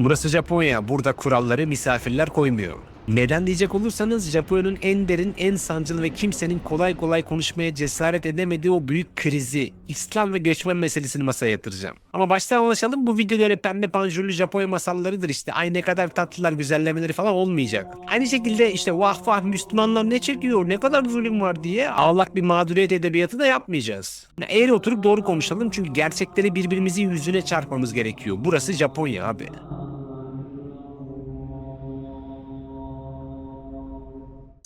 Burası Japonya. Burada kuralları misafirler koymuyor. Neden diyecek olursanız Japonya'nın en derin, en sancılı ve kimsenin kolay kolay konuşmaya cesaret edemediği o büyük krizi, İslam ve göçmen meselesini masaya yatıracağım. Ama baştan anlaşalım bu öyle pembe panjurlu Japonya masallarıdır işte. Ay ne kadar tatlılar, güzellemeleri falan olmayacak. Aynı şekilde işte vah vah Müslümanlar ne çekiyor, ne kadar zulüm var diye ağlak bir mağduriyet edebiyatı da yapmayacağız. Yani eğri oturup doğru konuşalım çünkü gerçekleri birbirimizin yüzüne çarpmamız gerekiyor. Burası Japonya abi.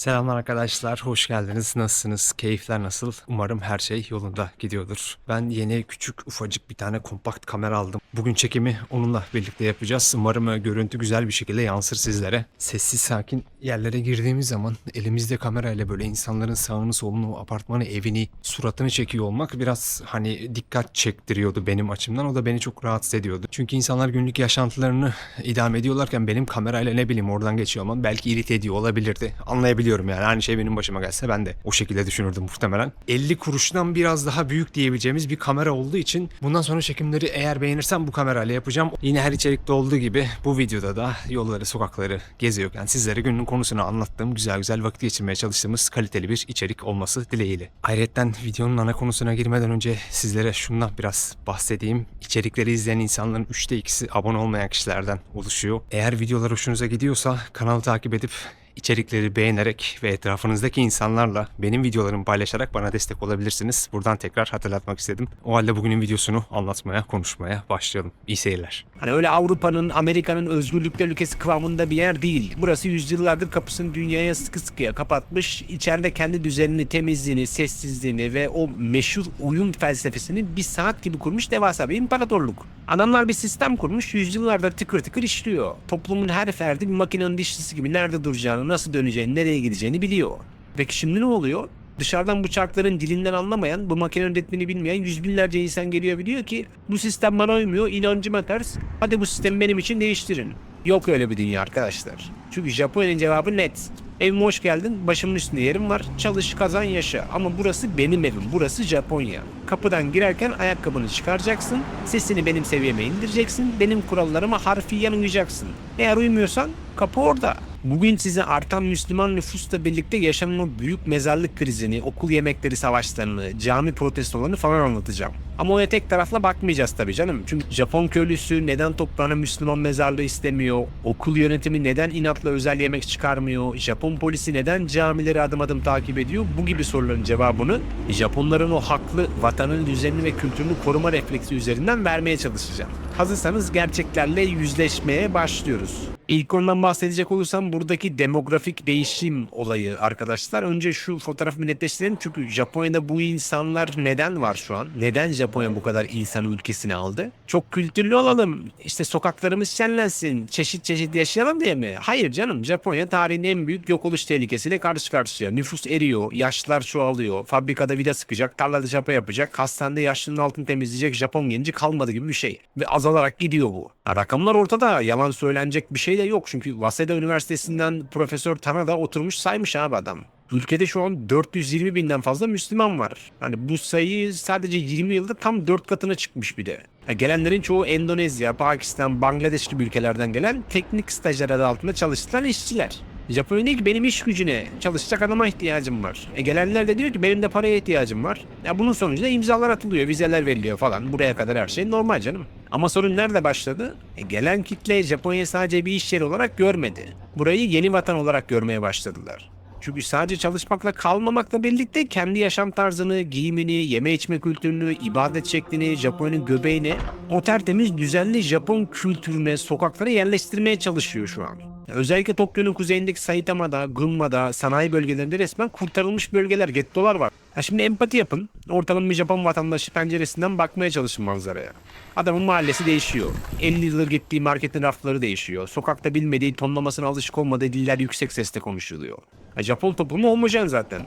Selamlar arkadaşlar, hoş geldiniz. Nasılsınız? Keyifler nasıl? Umarım her şey yolunda gidiyordur. Ben yeni küçük ufacık bir tane kompakt kamera aldım. Bugün çekimi onunla birlikte yapacağız. Umarım e, görüntü güzel bir şekilde yansır sizlere. Sessiz sakin yerlere girdiğimiz zaman elimizde kamerayla böyle insanların sağını solunu, apartmanı, evini, suratını çekiyor olmak biraz hani dikkat çektiriyordu benim açımdan. O da beni çok rahatsız ediyordu. Çünkü insanlar günlük yaşantılarını idame ediyorlarken benim kamerayla ne bileyim oradan geçiyor ama belki irite ediyor olabilirdi. Anlayabiliyorum yani. Aynı şey benim başıma gelse ben de o şekilde düşünürdüm muhtemelen. 50 kuruştan biraz daha büyük diyebileceğimiz bir kamera olduğu için bundan sonra çekimleri eğer beğenirsem bu kamerayla yapacağım. Yine her içerikte olduğu gibi bu videoda da yolları, sokakları geziyorken sizlere günün konusunu anlattığım, güzel güzel vakit geçirmeye çalıştığımız kaliteli bir içerik olması dileğiyle. Ayrıca videonun ana konusuna girmeden önce sizlere şundan biraz bahsedeyim. İçerikleri izleyen insanların 3'te 2'si abone olmayan kişilerden oluşuyor. Eğer videolar hoşunuza gidiyorsa kanalı takip edip içerikleri beğenerek ve etrafınızdaki insanlarla benim videolarımı paylaşarak bana destek olabilirsiniz. Buradan tekrar hatırlatmak istedim. O halde bugünün videosunu anlatmaya, konuşmaya başlayalım. İyi seyirler. Hani öyle Avrupa'nın, Amerika'nın özgürlükler ülkesi kıvamında bir yer değil. Burası yüzyıllardır kapısını dünyaya sıkı sıkıya kapatmış. İçeride kendi düzenini, temizliğini, sessizliğini ve o meşhur uyum felsefesini bir saat gibi kurmuş devasa bir imparatorluk. Adamlar bir sistem kurmuş, yüzyıllardır tıkır tıkır işliyor. Toplumun her ferdi bir makinenin dişlisi gibi nerede duracağını, nasıl döneceğini, nereye gideceğini biliyor. Peki şimdi ne oluyor? Dışarıdan bu çarkların dilinden anlamayan, bu makinenin ritmini bilmeyen yüz binlerce insan geliyor ve diyor ki bu sistem bana uymuyor, inancıma ters. Hadi bu sistemi benim için değiştirin. Yok öyle bir dünya arkadaşlar. Çünkü Japonya'nın cevabı net. Evime hoş geldin, başımın üstünde yerim var, çalış, kazan, yaşa. Ama burası benim evim, burası Japonya. Kapıdan girerken ayakkabını çıkaracaksın, sesini benim seviyeme indireceksin, benim kurallarıma harfiyen uyacaksın. Eğer uymuyorsan kapı orada. Bugün size artan Müslüman nüfusla birlikte yaşanan o büyük mezarlık krizini, okul yemekleri savaşlarını, cami protestolarını falan anlatacağım. Ama oraya tek tarafla bakmayacağız tabii canım. Çünkü Japon köylüsü neden toprağına Müslüman mezarlığı istemiyor? Okul yönetimi neden inatla özel yemek çıkarmıyor? Japon polisi neden camileri adım adım takip ediyor? Bu gibi soruların cevabını Japonların o haklı vatanın düzenini ve kültürünü koruma refleksi üzerinden vermeye çalışacağım. Hazırsanız gerçeklerle yüzleşmeye başlıyoruz. İlk ondan bahsedecek olursam buradaki demografik değişim olayı arkadaşlar. Önce şu fotoğrafı netleştirelim çünkü Japonya'da bu insanlar neden var şu an? Neden Japonya bu kadar insan ülkesine aldı? Çok kültürlü olalım, işte sokaklarımız şenlensin, çeşit çeşit yaşayalım diye mi? Hayır canım, Japonya tarihin en büyük yok oluş tehlikesiyle karşı karşıya. Nüfus eriyor, yaşlılar çoğalıyor, fabrikada vida sıkacak, tarlada çapa yapacak, hastanede yaşlının altını temizleyecek Japon genci kalmadı gibi bir şey. Ve azalarak gidiyor bu. Ha, rakamlar ortada, yalan söylenecek bir şey de yok. Çünkü Waseda Üniversitesi'nden Profesör Tanada oturmuş saymış abi adam. Ülkede şu an 420 binden fazla Müslüman var. Hani bu sayı sadece 20 yılda tam 4 katına çıkmış bir de. Ha, gelenlerin çoğu Endonezya, Pakistan, Bangladeş gibi ülkelerden gelen teknik stajyer adı altında çalıştıran işçiler. Japonya diyor ki benim iş gücüne, çalışacak adama ihtiyacım var. E gelenler de diyor ki benim de paraya ihtiyacım var. Ya bunun sonucunda imzalar atılıyor, vizeler veriliyor falan. Buraya kadar her şey normal canım. Ama sorun nerede başladı? E gelen kitle Japonya'yı sadece bir iş yeri olarak görmedi. Burayı yeni vatan olarak görmeye başladılar. Çünkü sadece çalışmakla kalmamakla birlikte kendi yaşam tarzını, giyimini, yeme içme kültürünü, ibadet şeklini, Japonya'nın göbeğini o tertemiz düzenli Japon kültürüne, sokaklara yerleştirmeye çalışıyor şu an. Özellikle Tokyo'nun kuzeyindeki Saitama'da, Gunma'da, sanayi bölgelerinde resmen kurtarılmış bölgeler, gettolar var. Ha şimdi empati yapın. Ortalama bir Japon vatandaşı penceresinden bakmaya çalışın manzaraya. Adamın mahallesi değişiyor. 50 yıldır gittiği marketin rafları değişiyor. Sokakta bilmediği, tonlamasına alışık olmadığı diller yüksek sesle konuşuluyor. Ha, Japon toplumu homojen zaten.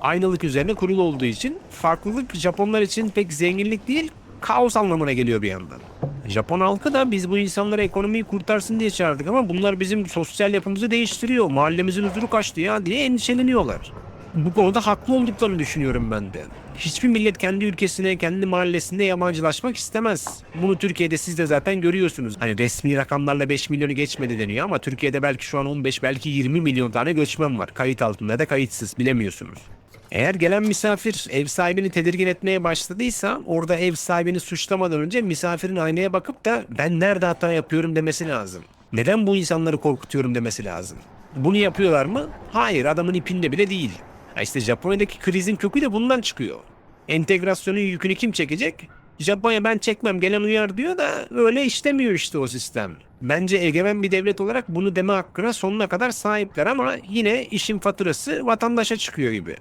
Aynalık üzerine kurulu olduğu için farklılık Japonlar için pek zenginlik değil, kaos anlamına geliyor bir yandan. Japon halkı da biz bu insanlara ekonomiyi kurtarsın diye çağırdık ama bunlar bizim sosyal yapımızı değiştiriyor. Mahallemizin huzuru kaçtı ya diye endişeleniyorlar. Bu konuda haklı olduklarını düşünüyorum ben de. Hiçbir millet kendi ülkesine, kendi mahallesinde yabancılaşmak istemez. Bunu Türkiye'de siz de zaten görüyorsunuz. Hani resmi rakamlarla 5 milyonu geçmedi deniyor ama Türkiye'de belki şu an 15 belki 20 milyon tane göçmen var. Kayıt altında da kayıtsız bilemiyorsunuz. Eğer gelen misafir ev sahibini tedirgin etmeye başladıysa orada ev sahibini suçlamadan önce misafirin aynaya bakıp da ben nerede hata yapıyorum demesi lazım. Neden bu insanları korkutuyorum demesi lazım. Bunu yapıyorlar mı? Hayır adamın ipinde bile değil. Ya işte Japonya'daki krizin kökü de bundan çıkıyor. Entegrasyonun yükünü kim çekecek? Japonya ben çekmem gelen uyar diyor da öyle işlemiyor işte o sistem. Bence egemen bir devlet olarak bunu deme hakkına sonuna kadar sahipler ama yine işin faturası vatandaşa çıkıyor gibi.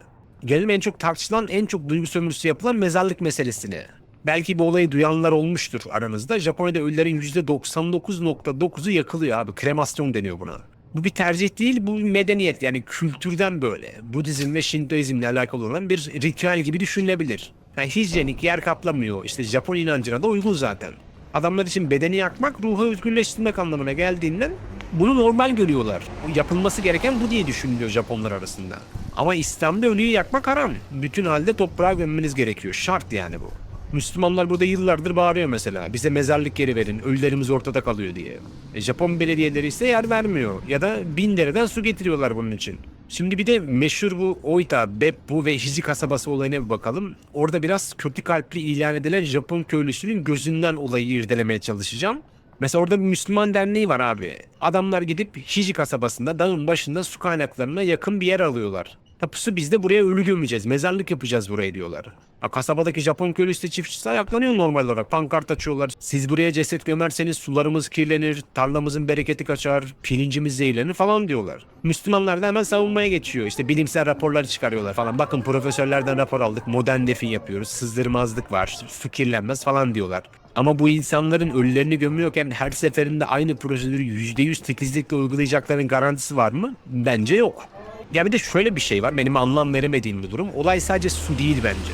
Gelelim en çok tartışılan, en çok duygu sömürüsü yapılan mezarlık meselesine. Belki bu olayı duyanlar olmuştur aranızda. Japonya'da ölülerin %99.9'u yakılıyor abi. Kremasyon deniyor buna. Bu bir tercih değil, bu bir medeniyet yani kültürden böyle. Budizm ve Şintoizmle alakalı olan bir ritüel gibi düşünülebilir. Yani hijyenik yer kaplamıyor. İşte Japon inancına da uygun zaten. Adamlar için bedeni yakmak ruhu özgürleştirmek anlamına geldiğinden bunu normal görüyorlar. Yapılması gereken bu diye düşünülüyor Japonlar arasında. Ama İslam'da ölüyü yakmak haram. Bütün halde toprağa gömmeniz gerekiyor. Şart yani bu. Müslümanlar burada yıllardır bağırıyor mesela. Bize mezarlık yeri verin, ölülerimiz ortada kalıyor diye. E, Japon belediyeleri ise yer vermiyor. Ya da bin dereden su getiriyorlar bunun için. Şimdi bir de meşhur bu Oita, Beppu ve Hiji kasabası olayına bir bakalım. Orada biraz kötü kalpli ilan edilen Japon köylüsünün gözünden olayı irdelemeye çalışacağım. Mesela orada bir Müslüman derneği var abi. Adamlar gidip Hiji kasabasında dağın başında su kaynaklarına yakın bir yer alıyorlar. Tapusu biz de buraya ölü gömeceğiz, mezarlık yapacağız buraya diyorlar. Ha, kasabadaki Japon köylüsü çiftçisi ayaklanıyor normal olarak. Pankart açıyorlar. Siz buraya ceset gömerseniz sularımız kirlenir, tarlamızın bereketi kaçar, pirincimiz zehirlenir falan diyorlar. Müslümanlar da hemen savunmaya geçiyor. İşte bilimsel raporları çıkarıyorlar falan. Bakın profesörlerden rapor aldık, modern defin yapıyoruz, sızdırmazlık var, su kirlenmez falan diyorlar. Ama bu insanların ölülerini gömüyorken her seferinde aynı prosedürü %100 titizlikle uygulayacaklarının garantisi var mı? Bence yok. Ya bir de şöyle bir şey var benim anlam veremediğim bir durum. Olay sadece su değil bence.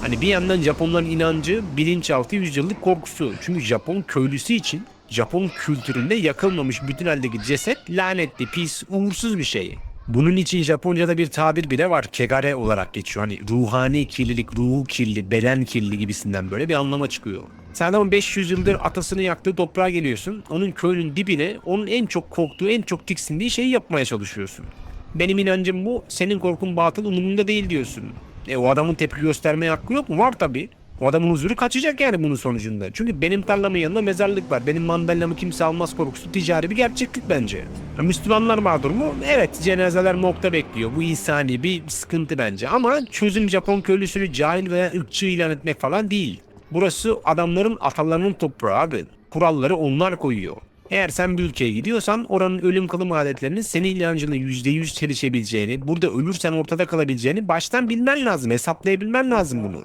Hani bir yandan Japonların inancı bilinçaltı yüzyıllık korkusu. Çünkü Japon köylüsü için Japon kültüründe yakılmamış bütün haldeki ceset lanetli, pis, uğursuz bir şey. Bunun için Japonca'da bir tabir bile var. Kegare olarak geçiyor. Hani ruhani kirlilik, ruhu kirli, beden kirli gibisinden böyle bir anlama çıkıyor. Sen adamın 500 yıldır atasını yaktığı toprağa geliyorsun. Onun köyünün dibine onun en çok korktuğu, en çok tiksindiği şeyi yapmaya çalışıyorsun. Benim inancım bu. Senin korkun batıl umurumda değil diyorsun. E o adamın tepki göstermeye hakkı yok mu? Var tabii. O adamın huzuru kaçacak yani bunun sonucunda. Çünkü benim tarlamın yanında mezarlık var. Benim mandalinamı kimse almaz korkusu ticari bir gerçeklik bence. Müslümanlar mağdur mu? Evet cenazeler mokta bekliyor. Bu insani bir sıkıntı bence. Ama çözüm Japon köylüsünü cahil veya ırkçı ilan etmek falan değil. Burası adamların atalarının toprağı abi. Kuralları onlar koyuyor. Eğer sen bir ülkeye gidiyorsan oranın ölüm kalım adetlerinin senin inancına %100 çelişebileceğini, burada ölürsen ortada kalabileceğini baştan bilmen lazım, hesaplayabilmen lazım bunu.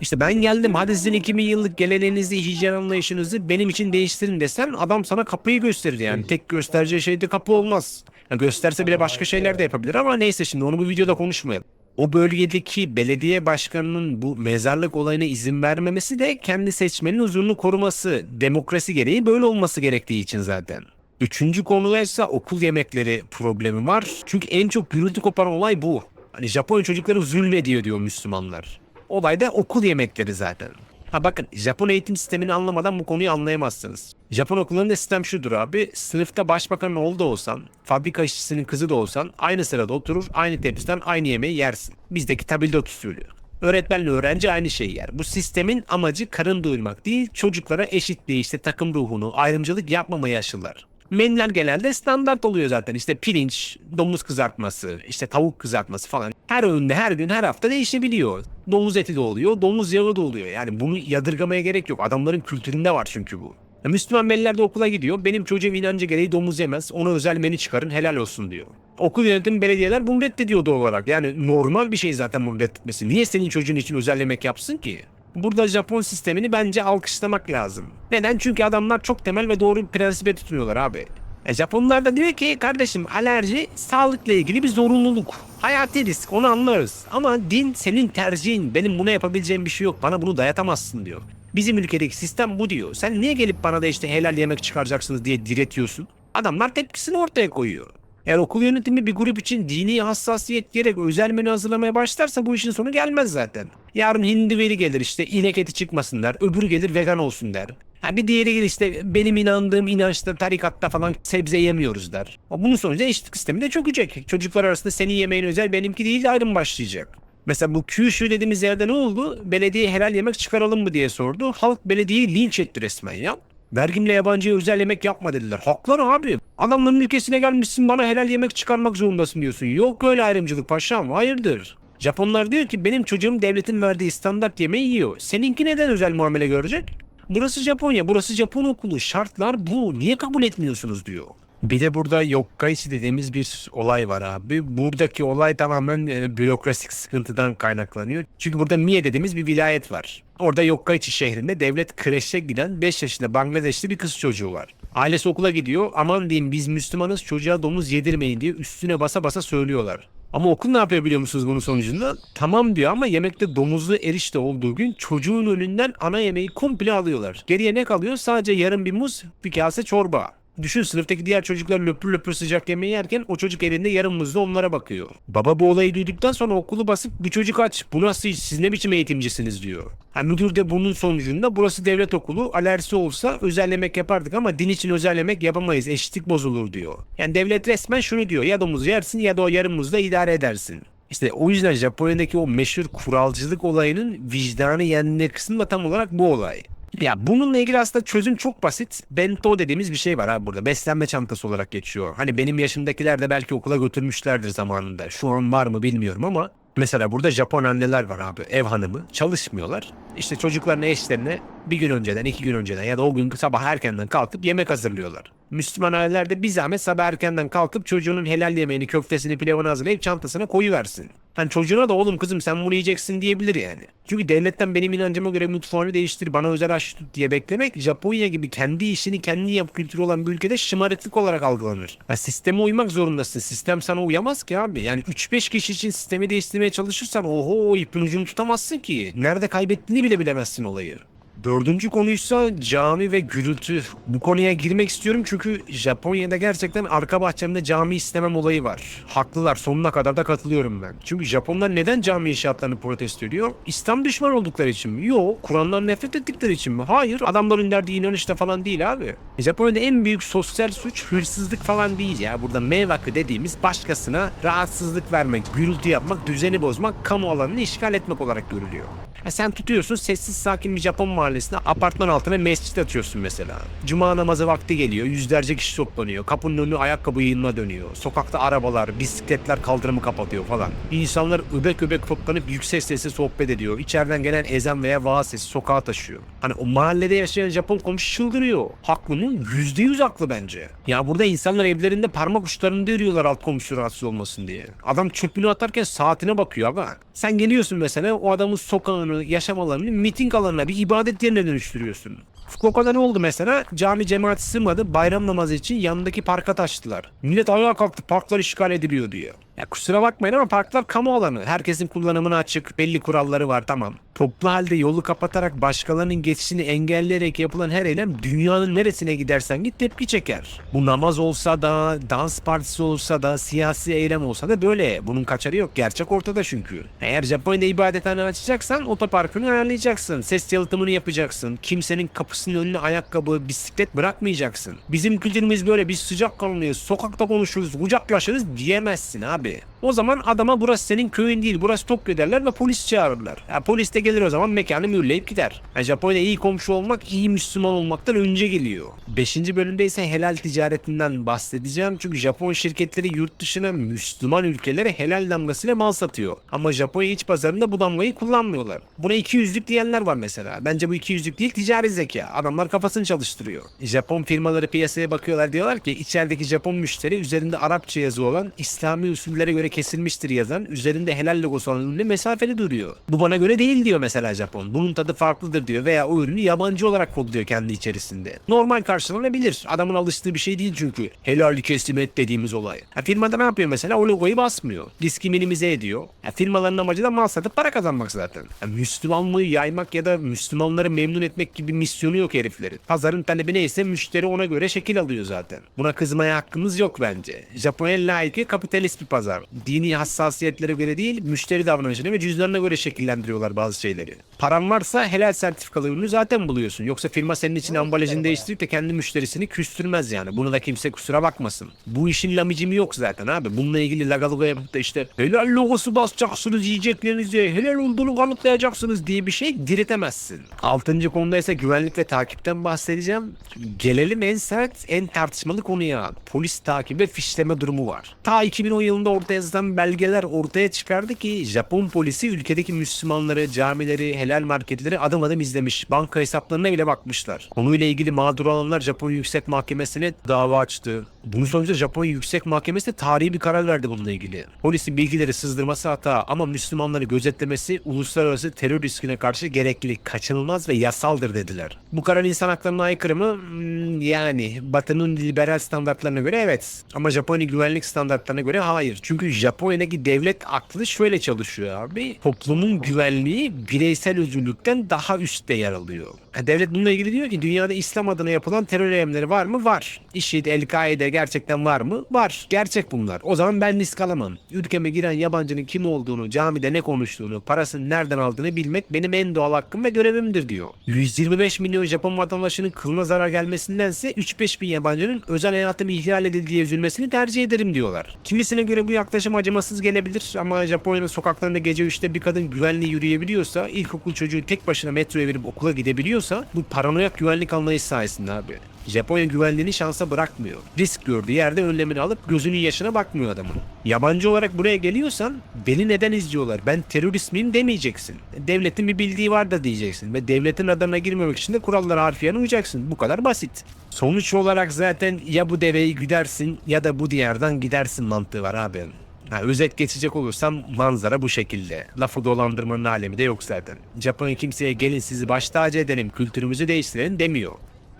İşte ben geldim hadi sizin 2000 yıllık geleneğinizi, hijyen anlayışınızı benim için değiştirin desen adam sana kapıyı gösterir yani. Tek göstereceği şey de kapı olmaz. Ya gösterse bile başka şeyler de yapabilir ama neyse şimdi onu bu videoda konuşmayalım. O bölgedeki belediye başkanının bu mezarlık olayına izin vermemesi de kendi seçmenin huzurunu koruması, demokrasi gereği böyle olması gerektiği için zaten. Üçüncü konuda ise okul yemekleri problemi var. Çünkü en çok gürültü koparan olay bu. Hani Japonya çocukları zulmediyor diyor Müslümanlar. Olay da okul yemekleri zaten. Ha bakın Japon eğitim sistemini anlamadan bu konuyu anlayamazsınız. Japon okullarında sistem şudur abi. Sınıfta başbakanın oğlu da olsan, fabrika işçisinin kızı da olsan aynı sırada oturur, aynı tepsiden aynı yemeği yersin. Bizdeki tabildot usulü. Öğretmenle öğrenci aynı şeyi yer. Bu sistemin amacı karın doyurmak değil, çocuklara eşitliği, işte takım ruhunu, ayrımcılık yapmamayı aşılar. Menüler genelde standart oluyor zaten. İşte pirinç, domuz kızartması, işte tavuk kızartması falan. Her öğünde, her gün, her hafta değişebiliyor. Domuz eti de oluyor, domuz yağı da oluyor. Yani bunu yadırgamaya gerek yok. Adamların kültüründe var çünkü bu. Ya Müslüman veliler de okula gidiyor. Benim çocuğum inancı gereği domuz yemez. Ona özel menü çıkarın helal olsun diyor. Okul yönetimi belediyeler bunu reddediyor doğal olarak. Yani normal bir şey zaten bunu reddetmesi. Niye senin çocuğun için özel yemek yapsın ki? Burada Japon sistemini bence alkışlamak lazım. Neden? Çünkü adamlar çok temel ve doğru bir prensibe tutunuyorlar abi. E Japonlar da diyor ki kardeşim alerji sağlıkla ilgili bir zorunluluk. Hayati risk onu anlarız. Ama din senin tercihin. Benim buna yapabileceğim bir şey yok. Bana bunu dayatamazsın diyor. Bizim ülkedeki sistem bu diyor. Sen niye gelip bana da işte helal yemek çıkaracaksınız diye diretiyorsun? Adamlar tepkisini ortaya koyuyor. Eğer okul yönetimi bir grup için dini hassasiyet diyerek özel menü hazırlamaya başlarsa bu işin sonu gelmez zaten. Yarın hindi veri gelir işte inek eti çıkmasınlar, öbürü gelir vegan olsun der. Ha bir diğeri gelir işte benim inandığım inançta, tarikatta falan sebze yemiyoruz der. Bunun sonucu eşitlik sistemi de çökecek. Çocuklar arasında senin yemeğin özel benimki değil ayrım başlayacak. Mesela bu Kyushu dediğimiz yerde ne oldu? Belediye helal yemek çıkaralım mı diye sordu. Halk belediyeyi linç etti resmen ya. Vergimle yabancıya özel yemek yapma dediler. Haklar abi. Adamların ülkesine gelmişsin bana helal yemek çıkarmak zorundasın diyorsun. Yok öyle ayrımcılık paşam. Hayırdır? Japonlar diyor ki benim çocuğum devletin verdiği standart yemeği yiyor. Seninki neden özel muamele görecek? Burası Japonya, burası Japon okulu. Şartlar bu. Niye kabul etmiyorsunuz diyor. Bir de burada yokkaichi dediğimiz bir olay var abi. Buradaki olay tamamen e, bürokrasik sıkıntıdan kaynaklanıyor. Çünkü burada Mie dediğimiz bir vilayet var. Orada Yokkaichi şehrinde devlet kreşe giden 5 yaşında Bangladeşli bir kız çocuğu var. Ailesi okula gidiyor. Aman diyeyim biz Müslümanız çocuğa domuz yedirmeyin diye üstüne basa basa söylüyorlar. Ama okul ne yapıyor biliyor musunuz bunun sonucunda? Tamam diyor ama yemekte domuzlu erişte olduğu gün çocuğun önünden ana yemeği komple alıyorlar. Geriye ne kalıyor? Sadece yarım bir muz, bir kase çorba. Düşün sınıftaki diğer çocuklar löpür löpür sıcak yemeği yerken o çocuk elinde yarım muzla onlara bakıyor. Baba bu olayı duyduktan sonra okulu basıp bir çocuk aç. Bu nasıl iş? Siz ne biçim eğitimcisiniz diyor. Ha, müdür de bunun sonucunda burası devlet okulu. Alerjisi olsa özel yemek yapardık ama din için özel yemek yapamayız. Eşitlik bozulur diyor. Yani devlet resmen şunu diyor. Ya domuz yersin ya da o yarım muzla idare edersin. İşte o yüzden Japonya'daki o meşhur kuralcılık olayının vicdanı yenme kısmı da tam olarak bu olay. Ya bununla ilgili aslında çözüm çok basit. Bento dediğimiz bir şey var abi burada. Beslenme çantası olarak geçiyor. Hani benim yaşımdakiler de belki okula götürmüşlerdir zamanında. Şu an var mı bilmiyorum ama Mesela burada Japon anneler var abi ev hanımı çalışmıyorlar. İşte çocuklarına eşlerine bir gün önceden iki gün önceden ya da o gün sabah erkenden kalkıp yemek hazırlıyorlar. Müslüman aileler de bir zahmet sabah erkenden kalkıp çocuğunun helal yemeğini köftesini pilavını hazırlayıp çantasına koyuversin. Hani çocuğuna da oğlum kızım sen bunu yiyeceksin diyebilir yani. Çünkü devletten benim inancıma göre mutfağını değiştir bana özel aş tut diye beklemek Japonya gibi kendi işini kendi yap kültürü olan bir ülkede şımarıklık olarak algılanır. Ya sisteme uymak zorundasın. Sistem sana uyamaz ki abi. Yani 3-5 kişi için sistemi değiştirmeye çalışırsan oho ipin ucunu tutamazsın ki. Nerede kaybettiğini bile bilemezsin olayı. Dördüncü konuysa cami ve gürültü. Bu konuya girmek istiyorum çünkü Japonya'da gerçekten arka bahçemde cami istemem olayı var. Haklılar sonuna kadar da katılıyorum ben. Çünkü Japonlar neden cami inşaatlarını protesto ediyor? İslam düşman oldukları için mi? Yok. Kur'an'dan nefret ettikleri için mi? Hayır. Adamların derdi inanışta falan değil abi. Japonya'da en büyük sosyal suç hırsızlık falan değil ya. Burada mevakı dediğimiz başkasına rahatsızlık vermek, gürültü yapmak, düzeni bozmak, kamu alanını işgal etmek olarak görülüyor. Ha sen tutuyorsun sessiz sakin bir Japon mahallesine apartman altına mescit atıyorsun mesela. Cuma namazı vakti geliyor yüzlerce kişi toplanıyor. Kapının önü ayakkabı yığınına dönüyor. Sokakta arabalar, bisikletler kaldırımı kapatıyor falan. İnsanlar öbek öbek toplanıp yüksek sesle sohbet ediyor. İçeriden gelen ezan veya vaaz sesi sokağa taşıyor. Hani o mahallede yaşayan Japon komşu çıldırıyor. Haklının yüzde yüz haklı bence. Ya burada insanlar evlerinde parmak uçlarını dövüyorlar alt komşu rahatsız olmasın diye. Adam çöpünü atarken saatine bakıyor ama. Sen geliyorsun mesela o adamın sokağını, yaşam alanını miting alanına bir ibadet yerine dönüştürüyorsun. Fukuoka'da ne oldu mesela? Cami cemaati sığmadı. Bayram namazı için yanındaki parka taştılar. Millet ayağa kalktı parklar işgal ediliyor diyor. Ya kusura bakmayın ama parklar kamu alanı. Herkesin kullanımına açık. Belli kuralları var tamam. Toplu halde yolu kapatarak başkalarının geçişini engelleyerek yapılan her eylem dünyanın neresine gidersen git tepki çeker. Bu namaz olsa da, dans partisi olsa da, siyasi eylem olsa da böyle. Bunun kaçarı yok. Gerçek ortada çünkü. Eğer Japonya'da ibadethane açacaksan otoparkını ayarlayacaksın. Ses yalıtımını yapacaksın. Kimsenin kapısının önüne ayakkabı, bisiklet bırakmayacaksın. Bizim kültürümüz böyle. Biz sıcak kanlıyız. Sokakta konuşuruz, kucaklaşırız diyemezsin abi. O zaman adama burası senin köyün değil, burası Tokyo derler ve polis çağırırlar. Ya polis de gelir o zaman mekanı mühürleyip gider. Yani Japonya'da iyi komşu olmak, iyi Müslüman olmaktan önce geliyor. Beşinci bölümde ise helal ticaretinden bahsedeceğim. Çünkü Japon şirketleri yurt dışına Müslüman ülkelere helal damgasıyla mal satıyor. Ama Japonya iç pazarında bu damgayı kullanmıyorlar. Buna iki yüzlük diyenler var mesela. Bence bu iki yüzlük değil ticari zeka. Adamlar kafasını çalıştırıyor. Japon firmaları piyasaya bakıyorlar diyorlar ki içerideki Japon müşteri üzerinde Arapça yazı olan İslami usul nesillere göre kesilmiştir yazan, üzerinde helal logosu olan ürünle mesafeli duruyor. Bu bana göre değil diyor mesela Japon. Bunun tadı farklıdır diyor veya o ürünü yabancı olarak kodluyor kendi içerisinde. Normal karşılanabilir. Adamın alıştığı bir şey değil çünkü. Helal kesim et dediğimiz olay. Ha, firmada ne yapıyor mesela? O logoyu basmıyor. Diski minimize ediyor. Ha, firmaların amacı da mal satıp para kazanmak zaten. Ha, Müslümanlığı yaymak ya da Müslümanları memnun etmek gibi misyonu yok heriflerin. Pazarın talebi neyse müşteri ona göre şekil alıyor zaten. Buna kızmaya hakkımız yok bence. Japonya layıkı kapitalist bir pazar. Dini hassasiyetlere göre değil, müşteri davranışına ve cüzdanına göre şekillendiriyorlar bazı şeyleri. Paran varsa helal sertifikalı ürünü zaten buluyorsun. Yoksa firma senin için ambalajını değiştirip de kendi müşterisini küstürmez yani. Bunu da kimse kusura bakmasın. Bu işin lamicimi yok zaten abi. Bununla ilgili lagaluga yapıp da işte helal logosu basacaksınız yiyeceklerinize, helal olduğunu kanıtlayacaksınız diye bir şey diretemezsin. Altıncı konuda ise güvenlik ve takipten bahsedeceğim. Gelelim en sert, en tartışmalı konuya. Polis takip ve fişleme durumu var. Ta 2010 yılında ortaya yazılan belgeler ortaya çıkardı ki Japon polisi ülkedeki Müslümanları, camileri, helal marketleri adım adım izlemiş. Banka hesaplarına bile bakmışlar. Konuyla ilgili mağdur olanlar Japon Yüksek Mahkemesi'ne dava açtı. Bunun sonucunda Japonya Yüksek Mahkemesi de tarihi bir karar verdi bununla ilgili. Polisin bilgileri sızdırması hata ama Müslümanları gözetlemesi uluslararası terör riskine karşı gerekli, kaçınılmaz ve yasaldır dediler. Bu karar insan haklarına aykırı mı? Hmm, yani Batı'nın liberal standartlarına göre evet. Ama Japonya güvenlik standartlarına göre hayır. Çünkü Japonya'daki devlet aklı şöyle çalışıyor abi. Toplumun güvenliği bireysel özgürlükten daha üstte yer alıyor. Devlet bununla ilgili diyor ki dünyada İslam adına yapılan terör eylemleri var mı? Var. IŞİD, El-Kaide gerçekten var mı? Var. Gerçek bunlar. O zaman ben risk alamam. Ülkeme giren yabancının kim olduğunu, camide ne konuştuğunu, parasını nereden aldığını bilmek benim en doğal hakkım ve görevimdir diyor. 125 milyon Japon vatandaşının kılına zarar gelmesindense 3-5 bin yabancının özel hayatımı ihlal edildiği üzülmesini tercih ederim diyorlar. Kimisine göre bu yaklaşım acımasız gelebilir ama Japonya'nın sokaklarında gece 3'te bir kadın güvenli yürüyebiliyorsa, ilkokul çocuğu tek başına metroya verip okula gidebiliyorsa bu paranoyak güvenlik anlayışı sayesinde abi. Japonya güvenliğini şansa bırakmıyor. Risk gördüğü yerde önlemini alıp gözünün yaşına bakmıyor adamın. Yabancı olarak buraya geliyorsan beni neden izliyorlar ben terörist miyim demeyeceksin. Devletin bir bildiği var da diyeceksin ve devletin radarına girmemek için de kurallara harfiyen uyacaksın. Bu kadar basit. Sonuç olarak zaten ya bu deveyi güdersin ya da bu diyardan gidersin mantığı var abi. Ha, özet geçecek olursam manzara bu şekilde. Lafı dolandırmanın alemi de yok zaten. Japonya kimseye gelin sizi baş tacı edelim, kültürümüzü değiştirelim demiyor.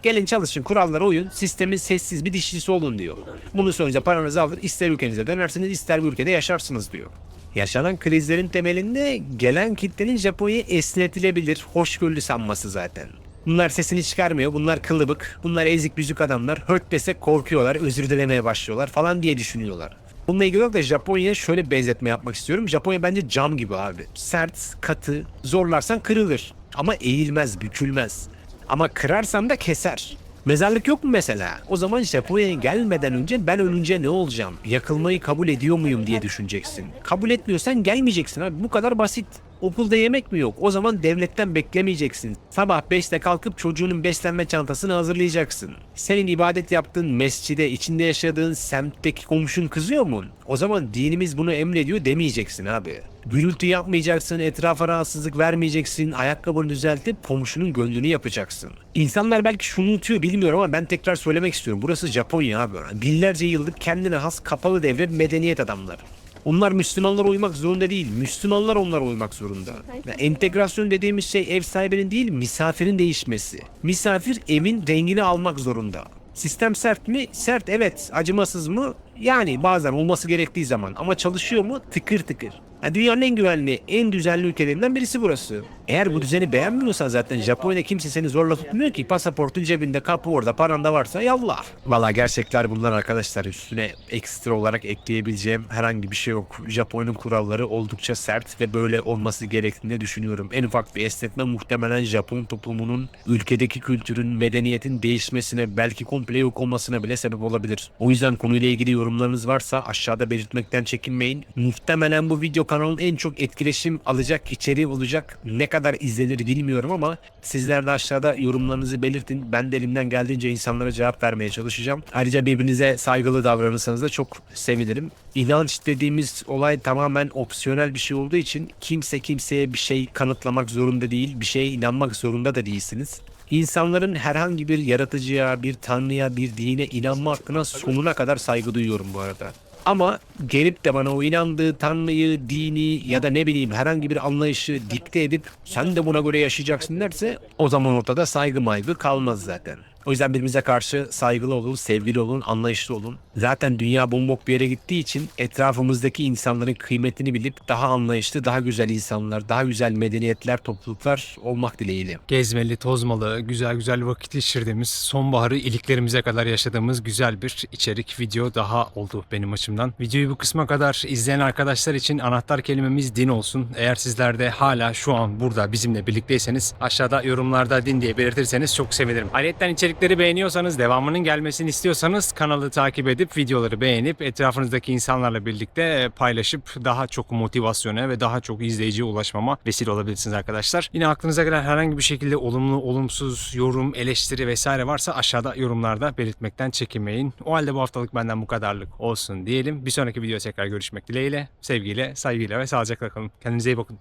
Gelin çalışın kurallara uyun sistemin sessiz bir dişlisi olun diyor. Bunun sonucu paranızı alır ister ülkenize dönersiniz ister bir ülkede yaşarsınız diyor. Yaşanan krizlerin temelinde gelen kitlenin Japonya'yı esnetilebilir, hoşgörülü sanması zaten. Bunlar sesini çıkarmıyor, bunlar kılıbık, bunlar ezik büzük adamlar, hört desek korkuyorlar, özür dilemeye başlıyorlar falan diye düşünüyorlar. Bununla ilgili olarak da Japonya'ya şöyle benzetme yapmak istiyorum. Japonya bence cam gibi abi. Sert, katı, zorlarsan kırılır. Ama eğilmez, bükülmez. Ama kırarsan da keser. Mezarlık yok mu mesela? O zaman Japonya'ya gelmeden önce ben ölünce ne olacağım? Yakılmayı kabul ediyor muyum diye düşüneceksin. Kabul etmiyorsan gelmeyeceksin abi. Bu kadar basit. Okulda yemek mi yok? O zaman devletten beklemeyeceksin. Sabah 5'te kalkıp çocuğunun beslenme çantasını hazırlayacaksın. Senin ibadet yaptığın mescide, içinde yaşadığın semtteki komşun kızıyor mu? O zaman dinimiz bunu emrediyor demeyeceksin abi. Gürültü yapmayacaksın, etrafa rahatsızlık vermeyeceksin, ayakkabını düzeltip komşunun gönlünü yapacaksın. İnsanlar belki şunu unutuyor bilmiyorum ama ben tekrar söylemek istiyorum. Burası Japonya abi. Binlerce yıldır kendine has kapalı devre medeniyet adamları. Onlar Müslümanlara uymak zorunda değil. Müslümanlar onlara uymak zorunda. Ya entegrasyon dediğimiz şey ev sahibinin değil misafirin değişmesi. Misafir evin rengini almak zorunda. Sistem sert mi? Sert evet. Acımasız mı? Yani bazen olması gerektiği zaman. Ama çalışıyor mu? Tıkır tıkır. Ya dünyanın en güvenli, en düzenli ülkelerinden birisi burası. Eğer bu düzeni beğenmiyorsan zaten Japonya'da kimse seni zorla tutmuyor ki. Pasaportun cebinde, kapı orada, paran da varsa yallah. Valla gerçekler bunlar arkadaşlar. Üstüne ekstra olarak ekleyebileceğim herhangi bir şey yok. Japonya'nın kuralları oldukça sert ve böyle olması gerektiğini düşünüyorum. En ufak bir esnetme muhtemelen Japon toplumunun ülkedeki kültürün, medeniyetin değişmesine, belki komple yok olmasına bile sebep olabilir. O yüzden konuyla ilgili yorumlarınız varsa aşağıda belirtmekten çekinmeyin. Muhtemelen bu video kanalın en çok etkileşim alacak içeriği olacak. Ne kadar izlenir bilmiyorum ama sizler de aşağıda yorumlarınızı belirtin. Ben de elimden geldiğince insanlara cevap vermeye çalışacağım. Ayrıca birbirinize saygılı davranırsanız da çok sevinirim. İnanç dediğimiz olay tamamen opsiyonel bir şey olduğu için kimse kimseye bir şey kanıtlamak zorunda değil. Bir şeye inanmak zorunda da değilsiniz. İnsanların herhangi bir yaratıcıya, bir tanrıya, bir dine inanma hakkına sonuna kadar saygı duyuyorum bu arada. Ama gelip de bana o inandığı tanrıyı, dini ya da ne bileyim herhangi bir anlayışı dikte edip sen de buna göre yaşayacaksın derse o zaman ortada saygı maygı kalmaz zaten. O yüzden birbirimize karşı saygılı olun, sevgili olun, anlayışlı olun. Zaten dünya bombok bir yere gittiği için etrafımızdaki insanların kıymetini bilip daha anlayışlı, daha güzel insanlar, daha güzel medeniyetler, topluluklar olmak dileğiyle. Gezmeli, tozmalı, güzel güzel vakit geçirdiğimiz, sonbaharı iliklerimize kadar yaşadığımız güzel bir içerik video daha oldu benim açımdan. Videoyu bu kısma kadar izleyen arkadaşlar için anahtar kelimemiz din olsun. Eğer sizler de hala şu an burada bizimle birlikteyseniz aşağıda yorumlarda din diye belirtirseniz çok sevinirim. Ayrıca içerikleri beğeniyorsanız, devamının gelmesini istiyorsanız kanalı takip edip videoları beğenip etrafınızdaki insanlarla birlikte paylaşıp daha çok motivasyona ve daha çok izleyiciye ulaşmama vesile olabilirsiniz arkadaşlar. Yine aklınıza gelen herhangi bir şekilde olumlu, olumsuz yorum, eleştiri vesaire varsa aşağıda yorumlarda belirtmekten çekinmeyin. O halde bu haftalık benden bu kadarlık olsun diyelim. Bir sonraki videoda tekrar görüşmek dileğiyle. Sevgiyle, saygıyla ve sağlıcakla kalın. Kendinize iyi bakın.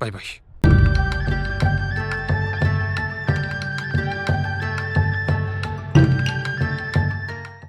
Bay bay.